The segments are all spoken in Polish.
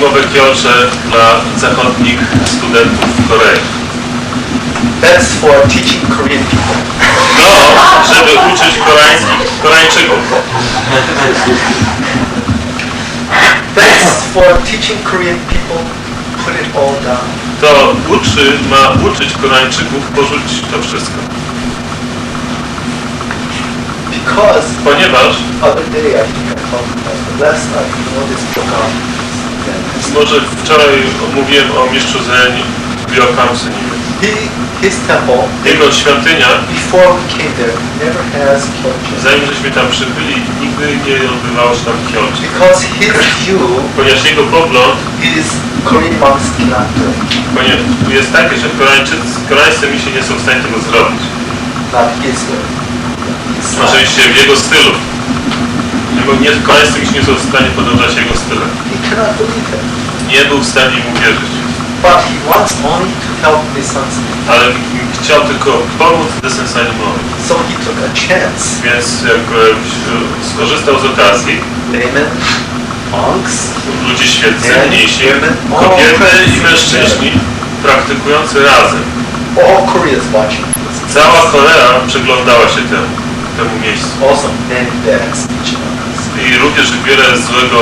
anonimowe kiocze dla zachodnich studentów w Korei. That's for teaching Korean people. To, żeby uczyć koreańskich, Koreańczyków. That's for teaching Korean people. Put it all down. To uczy, ma uczyć Koreańczyków porzucić to wszystko. Because Ponieważ other day I think I it last night. You know this program. Może wczoraj mówiłem o mistrzu Zen Ryokan Senior. He, his temple Jego świątynia, before we came there never has zanim żeśmy tam przybyli, nigdy nie odbywało się tam kioczy. Because his view Ponieważ jego pogląd is Korean monks cannot do it. ponieważ jest taki, że Koreańczycy, koreańscy misi nie są w stanie tego zrobić. Not his way. His style. Oczywiście w jego stylu. Nie, bo nie, są w stanie podążać jego stylem. Nie był w stanie mu wierzyć. But he wants only to help his sons. Ale chciał tylko pomóc Desensanimowi. So he took a chance. Więc skorzystał z okazji Laymen, monks, ludzi świeccy, mnisi, kobiety i mężczyźni praktykujący razem. all Korea is watching. Cała Korea przyglądała się temu, temu miejscu. Also many about us. I również wiele złego,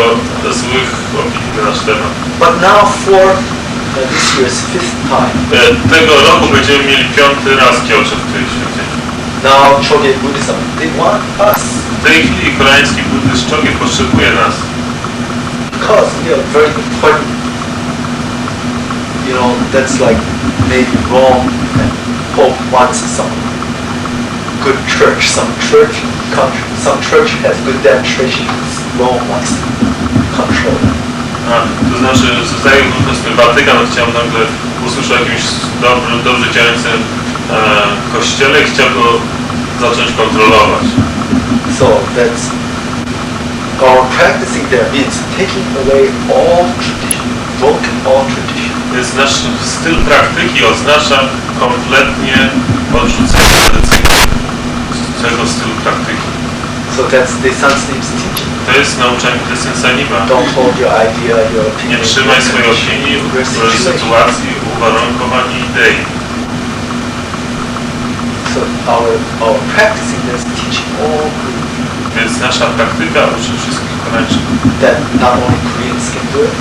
złych opinii na nasz temat. But now for uh, this year's fifth time, E, Tego roku będziemy mieli piąty raz kiocze w tej świątyni. now Choge Buddhism, they want us W tej chwili koreański buddyzm Chogie potrzebuje nas. because we are very important. You know, that's like maybe wrong and Pope wants some good church, some church country, some church has good dead traditions, Rome wants control. A, to znaczy, powiedzmy Watykan chciał nagle usłyszał o jakimś dobrze, dobrze działającym e, kościele i chciał go zacząć kontrolować. So that's our practicing there means taking away all tradition, broken all tradition. Więc nasz styl praktyki oznacza kompletnie odrzucenie So that's the teaching. To jest nauczanie Desensanima. Don't hold your idea, your Nie opinion. trzymaj swojej opinii situation. sytuacji, uwarunkowań i idei. So our our practicing there is teaching all Więc nasza praktyka uczy wszystkich Koreańczyków. that not only Koreans can do it,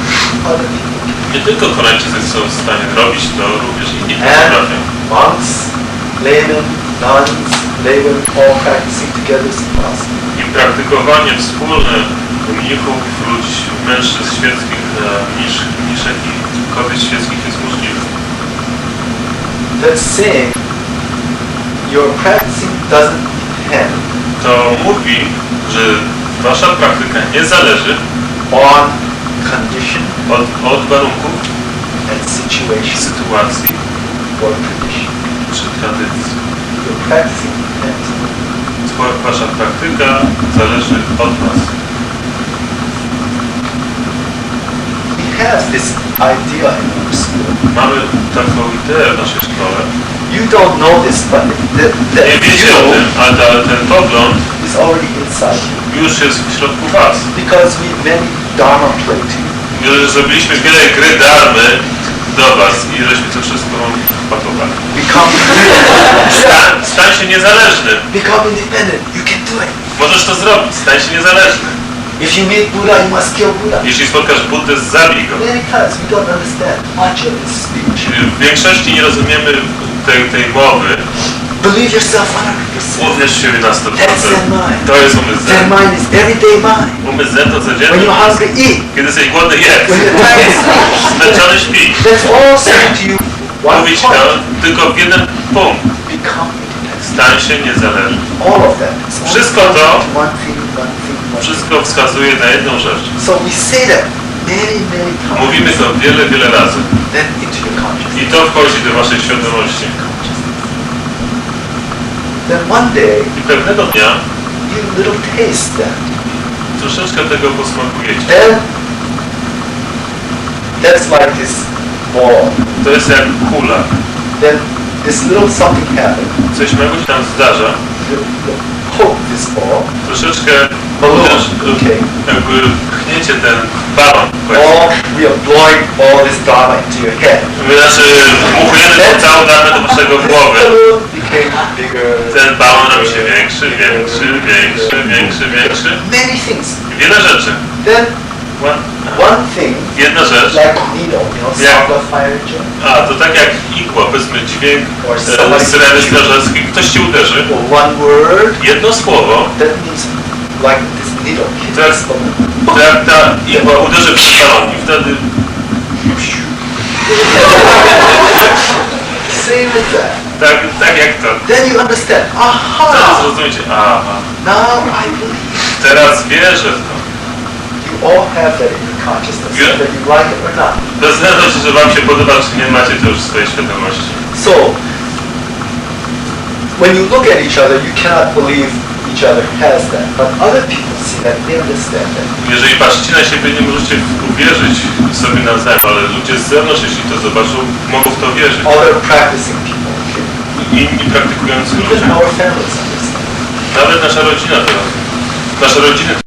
other people. Nie tylko Koreańczycy są w stanie robić to, również inni potrafią. monks, laymen, nuns, I praktykowanie wspólne mnichów, ludzi, mężczyzn świeckich, mniszek i kobiet świeckich jest możliwe. That's saying your practicing doesn't depend To mówi, że wasza praktyka nie zależy on condition od, od warunków, and situation sytuacji or tradition. czy tradycji. Your practicing depends. Twoja- Wasza praktyka zależy od was. We have this idea in our school. Mamy taką ideę w naszej szkole. You don't know this, but the, the Nie wiecie o tym, ale ten pogląd is already inside you. już jest w środku was. Because we many Dharma play to you. Że Zrobiliśmy wiele gry darmy was i żeśmy to wszystko pakowali. Become Stań, stań się niezależny. become independent. You can do it. Możesz to zrobić. Stań się niezależny. If you meet Buddha, you must kill Buddha. Jeśli spotkasz Buddę, zabij go. Many times we don't understand much of his speech. W większości nie rozumiemy tej, tej mowy. Believe yourself 100%. Uwierz siebie na 100%. That's Zen mind. To jest umysł Zen zen. mind is everyday mind. Umysł zen to When codzienny you're hungry, eat. Kiedy jesteś głodny, jedz. When. Zmęczony, śpi. That's all saying to you. One Mówić to tylko w jeden punkt. Stań się niezależny. All of that. Wszystko to- to One thing, one thing, one thing. Wszystko wskazuje na jedną rzecz. So we say that many, many times. Mówimy to wiele, wiele razy. Then into your consciousness. I to wchodzi do waszej świadomości. Then one day, I pewnego dnia you little taste that. troszeczkę tego posmakujecie. Then, that's like this ball. To jest jak kula. Then this little something happened. Coś małego się tam zdarza. Poke this ball, Troszeczkę. Uderz, Okay. jakby pchniecie ten balon. Or we are blowing all this dharma into your head. Znaczy wmuchujemy całą damę do waszego głowy. Ten balon robi się większy, większy, większy, większy, większy. Many things. Wiele rzeczy. Then One- one thing, Jedna rzecz. like needle, you know, sound of fire jet, A, to tak jak igła, powiedzmy dźwięk e, syreny strażackiej. Ktoś ci uderzy. one word, Jedno słowo, that means like this needle balloon. to jak ta igła uderzy ten balon i wtedy Same as that. Tak, tak jak to. Then you understand. Teraz Aha! zrozumiecie, aha, Now I believe. teraz wierzę w to. You all have that in your consciousness, Yeah. whether you like it or not. Bez względu, czy wam się podoba, czy nie, macie to już w swojej świadomości. So, when you look at each other, you cannot believe each other has that. But other people see that, they understand that. Jeżeli patrzycie na siebie, nie możecie uwierzyć sobie nawzajem, ale ludzie z zewnątrz, jeśli to zobaczą, mogą w to wierzyć. Other practicing inni praktykujący ludzie. Nawet nasza rodzina robi. Nasze rodziny